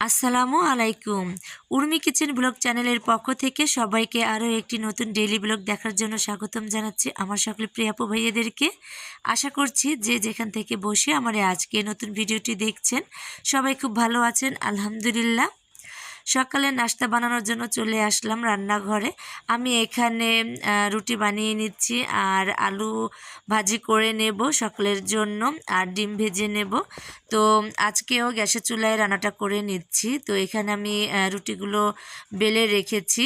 আসসালামু আলাইকুম। Urmi kitchen blog চ্যানেলের পক্ষ থেকে সবাইকে আরও একটি নতুন ডেইলি ব্লগ দেখার জন্য স্বাগতম জানাচ্ছি আমার সকল প্রিয়াপু ভাইয়াদেরকে। আশা করছি যে যেখান থেকে বসে আমার আজকে নতুন ভিডিওটি দেখছেন, সবাই খুব ভালো আছেন, আলহামদুলিল্লাহ। সকালে নাস্তা বানানোর জন্য চলে আসলাম রান্নাঘরে। আমি এখানে রুটি বানিয়ে নিচ্ছি আর আলু ভাজি করে নেব সকালের জন্য আর ডিম ভেজে নেব। তো আজকেও গ্যাসের চুলায় রান্নাটা করে নিচ্ছি। তো এখানে আমি রুটিগুলো বেলে রেখেছি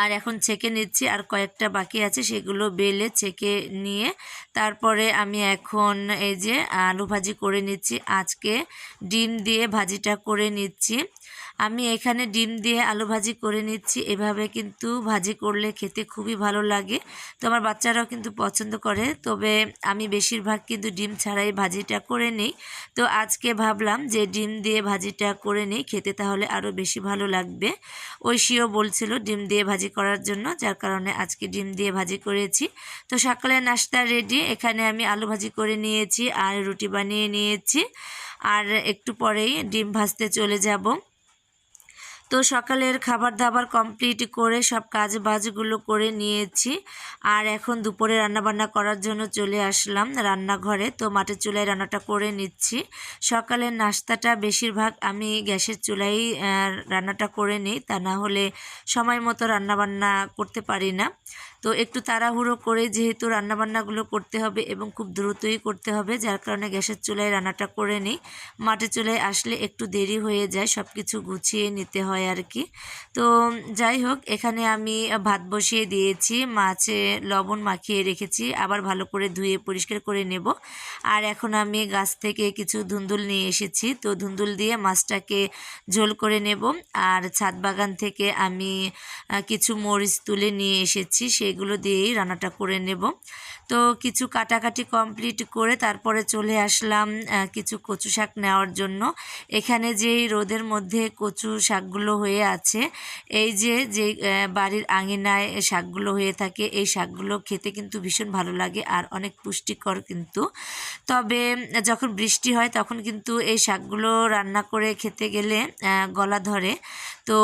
আর এখন ছেঁকে নিচ্ছি আর কয়েকটা বাকি আছে সেগুলো বেলে ছেঁকে নিয়ে তারপরে আমি এখন এই যে আলু ভাজি করে নিচ্ছি। আজকে ডিম দিয়ে ভাজিটা করে নিচ্ছি। আমি এখানে ডিম দিয়ে আলু ভাজি করে নিচ্ছি। এভাবে কিন্তু ভাজি করলে খেতে খুবই ভালো লাগে। তো আমার বাচ্চারাও কিন্তু পছন্দ করে। তবে আমি বেশিরভাগ কিন্তু ডিম ছাড়াই ভাজিটা করে নিই। তো আজকে ভাবলাম যে ডিম দিয়ে ভাজিটা করে নিই, খেতে তাহলে আরও বেশি ভালো লাগবে। ঐশীও বলছিল ডিম দিয়ে ভাজি করার জন্য, যার কারণে আজকে ডিম দিয়ে ভাজি করেছি। তো সকালে নাস্তা রেডি। এখানে আমি আলু ভাজি করে নিয়েছি আর রুটি বানিয়ে নিয়েছি। আর একটু পরেই ডিম ভাজতে চলে যাব। তো সকালের খাবার দাবার কমপ্লিট করে সব কাজ বাজগুলো করে নিয়েছি। আর এখন দুপুরে রান্নাবান্না করার জন্য চলে আসলাম রান্নাঘরে। তো মাটির চুলায় রান্নাটা করে নিচ্ছি। সকালের নাস্তাটা বেশিরভাগ আমি গ্যাসের চুলাই রান্নাটা করে নিই। তা না হলে সময় মতো রান্নাবান্না করতে পারি না। তো একটু তাড়াহুড়ো করে যেহেতু রান্নাবান্নাগুলো করতে হবে এবং খুব দ্রুতই করতে হবে, যার কারণে গ্যাসের চুলায় রান্নাটা করে নিই। মাটির চুলায় আসলে একটু দেরি হয়ে যায় সব কিছু গুছিয়ে নিতে হয় আর কি তো যাই হোক, এখানে আমি ভাত বসিয়ে দিয়েছি, মাছে লবণ মাখিয়ে রেখেছি, আবার ভালো করে ধুয়ে পরিষ্কার করে নেব। আর এখন আমি গাছ থেকে কিছু ধুন্দুল নিয়ে এসেছি, তো ধুন্দুল দিয়ে মাছটাকে ঝোল করে নেব। আর ছাদ বাগান থেকে আমি কিছু মরিচ তুলে নিয়ে এসেছি সেগুলো দিয়েই রান্নাটা করে নেব। তো কিছু কাটাকাটি কমপ্লিট করে তারপরে চলে আসলাম কিছু কচু শাক নেওয়ার জন্য। এখানে যেই রোদের মধ্যে কচু শাকগুলো হয়ে আছে, এই যে যে বাড়ির আঙিনায় শাকগুলো হয়ে থাকে, এই শাকগুলো খেতে কিন্তু ভীষণ ভালো লাগে আর অনেক পুষ্টিকর কিন্তু। তবে যখন বৃষ্টি হয় তখন কিন্তু এই শাকগুলো রান্না করে খেতে গেলে গলা ধরে। তো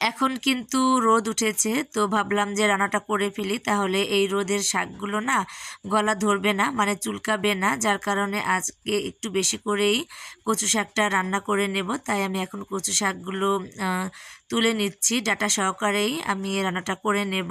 এখন কিন্তু রোদ উঠেছে, তো ভাবলাম যে রান্নাটা করে ফেলি। তাহলে এই রোদের শাকগুলো না গলা ধরবে না মানে চুলকাবে না, যার কারণে আজকে একটু বেশি করেই কচু শাকটা রান্না করে নেব। তাই আমি এখন কচু শাকগুলো তুলে নিচ্ছি। ডাটা সহকারেই আমি রান্নাটা করে নেব।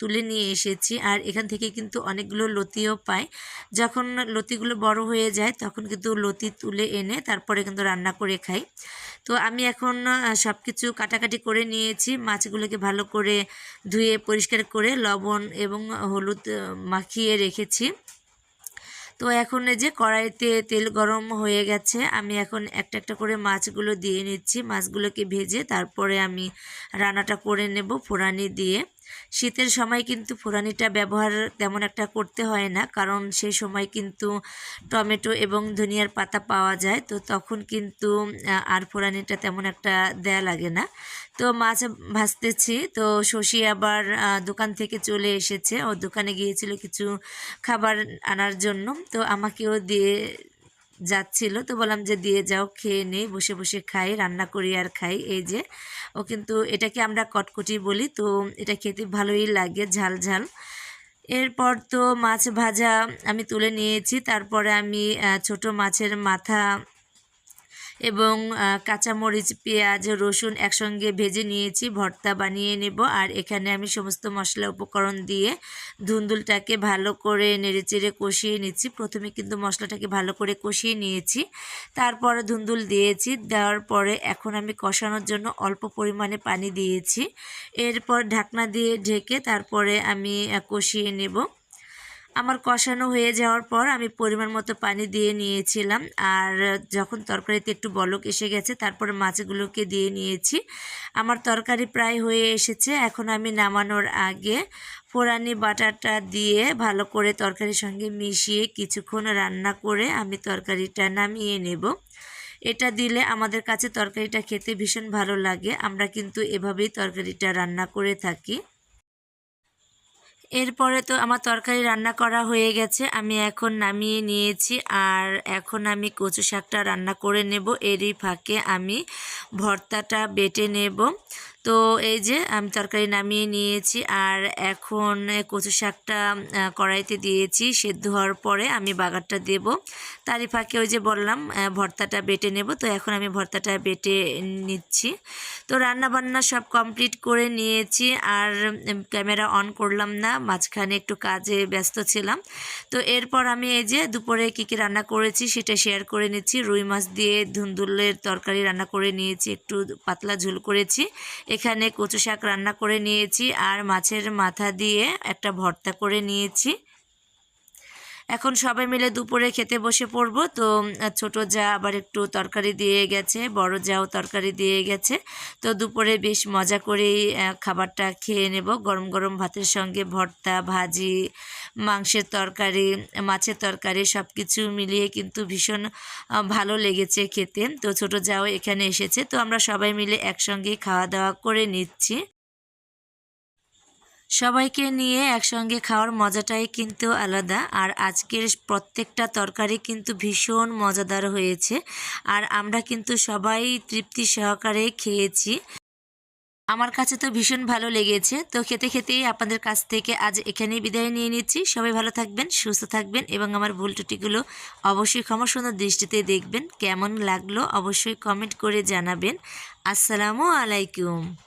তুলে নিয়ে এসেছি। আর এখান থেকে কিন্তু অনেকগুলো লতিও পাই। যখন লতিগুলো বড় হয়ে যায়, তখন কিন্তু লতি তুলে এনে তারপরে কিন্তু রান্না করে খাই। তো আমি এখন সব কিছু কাটাকাটি করে নিয়েছি। মাছগুলোকে ভালো করে ধুয়ে, পরিষ্কার করে লবণ এবং হলুদ মাখিয়ে রেখেছি। তো এখন এই যে কড়াইতে তেল গরম হয়ে গেছে, আমি এখন একটা একটা করে মাছগুলো দিয়ে নিচ্ছি। মাছগুলোকে ভেজে তারপরে আমি রান্নাটা করে নেব ফোড়ানি দিয়ে। শীতের সময় কিন্তু ফোড়ানিটা ব্যবহার তেমন একটা করতে হয় না, কারণ সেই সময় কিন্তু টমেটো এবং ধনিয়ার পাতা পাওয়া যায়, তো তখন কিন্তু আর ফোড়ানিটা তেমন একটা দেয়া লাগে না। তো মাছ ভাজতেছি, তো শশী আবার দোকান থেকে চলে এসেছে। ও দোকানে গিয়েছিল কিছু খাবার আনার জন্য, তো আমাকেও দিয়ে যাচ্ছিল। তো বললাম যে, দিয়ে যাও, খেয়ে নেই বসে বসে খাই, রান্না করি আর খাই। এই যে, ও কিন্তু এটাকে আমরা কটকটি বলি। তো এটা খেতে ভালোই লাগে, ঝাল ঝাল। এরপর তো মাছ ভাজা আমি তুলে নিয়েছি। তারপরে আমি ছোট মাছের মাথা এবং কাঁচামরিচ, পেঁয়াজ, রসুন একসঙ্গে ভেজে নিয়েছি, ভর্তা বানিয়ে নেব। আর এখানে আমি সমস্ত মশলা উপকরণ দিয়ে ধুন্দুলটাকে ভালো করে নেড়েচেড়ে কষিয়ে নিচ্ছি। প্রথমে কিন্তু মশলাটাকে ভালো করে কষিয়ে নিয়েছি। তারপরে ধুন্দুল দিয়েছি। দেওয়ার পরে এখন আমি কষানোর জন্য অল্প পরিমাণে পানি দিয়েছি। এরপর ঢাকনা দিয়ে ঢেকে তারপরে আমি কষিয়ে নেব। আমার কষানো হয়ে যাওয়ার পর আমি পরিমাণ মতো পানি দিয়ে নিয়েছিলাম। আর যখন তরকারিতে একটু বলক এসে গেছে, তারপরে মাছগুলোকে দিয়ে নিয়েছি। আমার তরকারি প্রায় হয়ে এসেছে। এখন আমি নামানোর আগে ফোড়ানি বাটাটা দিয়ে ভালো করে তরকারির সঙ্গে মিশিয়ে কিছুক্ষণ রান্না করে আমি তরকারিটা নামিয়ে নেব। এটা দিলে আমাদের কাছে তরকারিটা খেতে ভীষণ ভালো লাগে। আমরা কিন্তু এভাবেই তরকারিটা রান্না করে থাকি। এরপরে তো আমার তরকারি রান্না করা হয়ে গেছে, আমি এখন নামিয়ে নিয়েছি। আর এখন আমি কচু শাকটা রান্না করে নেব, এরই ফাঁকে আমি ভর্তাটা বেটে নেব। তো এই যে, আমি তরকারি নামিয়ে নিয়েছি আর এখন কচু শাকটা কড়াইতে দিয়েছি, সেদ্ধ হওয়ার পরে আমি বাগারটা দেব। তারই ফাঁকে ওই যে বললাম ভর্তাটা বেটে নেব, তো এখন আমি ভর্তাটা বেটে নিচ্ছি। তো রান্না বান্না সব কমপ্লিট করে নিয়েছি আর ক্যামেরা অন করলাম না, মাঝখানে একটু কাজে ব্যস্ত ছিলাম। তো এরপর আমি এই যে দুপুরে কী কী রান্না করেছি সেটা শেয়ার করে নিচ্ছি। রুই মাছ দিয়ে ধুন্দুলের তরকারি রান্না করে নিয়েছি, একটু পাতলা ঝোল করেছি। এখানে কচু শাক রান্না করে নিয়েছি আর মাছের মাথা দিয়ে একটা ভর্তা করে নিয়েছি। এখন সবাই মিলে দুপুরে খেতে বসে পড়ব। তো ছোট যা আবার একটু তরকারি দিয়ে গেছে, বড় যাও তরকারি দিয়ে গেছে। তো দুপুরে বেশ মজা করেই খাবারটা খেয়ে নেব। গরম গরম ভাতের সঙ্গে ভর্তা, ভাজি, মাংসের তরকারি, মাছের তরকারি সব কিছু মিলিয়ে কিন্তু ভীষণ ভালো লেগেছে খেতে। তো ছোট যাও এখানে এসেছে। তো আমরা সবাই মিলে একসঙ্গে খাওয়া দাওয়া করে নিচ্ছি। সবাইকে নিয়ে একসঙ্গে খাওয়ার মজাটাই কিন্তু আলাদা। আর আজকের প্রত্যেকটা তরকারি কিন্তু ভীষণ মজাদার হয়েছে। আর আমরা কিন্তু সবাই তৃপ্তি সহকারে খেয়েছি। আমার কাছে তো ভীষণ ভালো লেগেছে। তো খেতে খেতেই আপনাদের কাছ থেকে আজ এখানেই বিদায় নিয়ে নিচ্ছি। সবাই ভালো থাকবেন, সুস্থ থাকবেন এবং আমার ভুল ত্রুটিগুলো অবশ্যই ক্ষমা সুন্দর দৃষ্টিতে দেখবেন। কেমন লাগল অবশ্যই কমেন্ট করে জানাবেন। আসসালামু আলাইকুম।